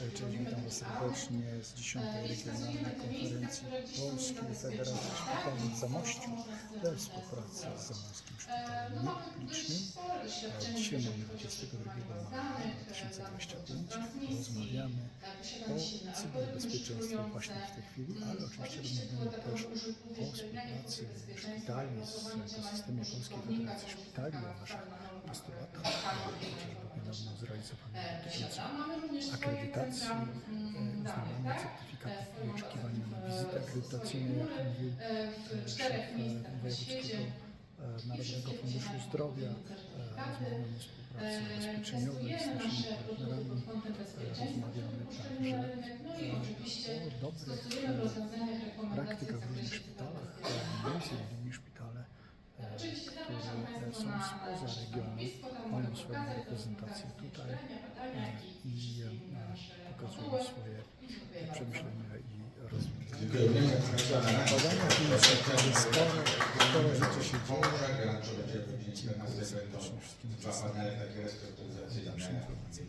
Cześć, witam serdecznie z 10. Regionalnej Konferencji Polskiej Federacji Szpitali w Zamościu we współpracy z Zamorskim Szpitalem Niepublicznym. E, Dzisiaj mamy 22 maja 2025. Rozmawiamy o cyberbezpieczeństwie właśnie w tej chwili, ale oczywiście rozmawiamy też o współpracy szpitali z ekosystemie Polskiej Federacji Szpitali, o naszych postulatach, akredytacji, e, uznawania certyfikatów i oczekiwania na wizytę akredytacyjną, jak mówił e, szef e, Wojewódzkiego e, Narodowego Funduszu Zdrowia. E, Rozmawiamy o współpracy ubezpieczeniowej z naszymi partnerami. E, Rozmawiamy także e, o dobrych e, praktykach są spoza regionu, mają swoją reprezentację tutaj e, i e, pokazują swoje przemyślenia i rozwiązania. Badania kliniczne, także sporo, sporo rzeczy się dzieje. Dziękuję serdecznie wszystkim uczestnikom. Partnery takie restrukturyzacyjne, Dalsze informacje.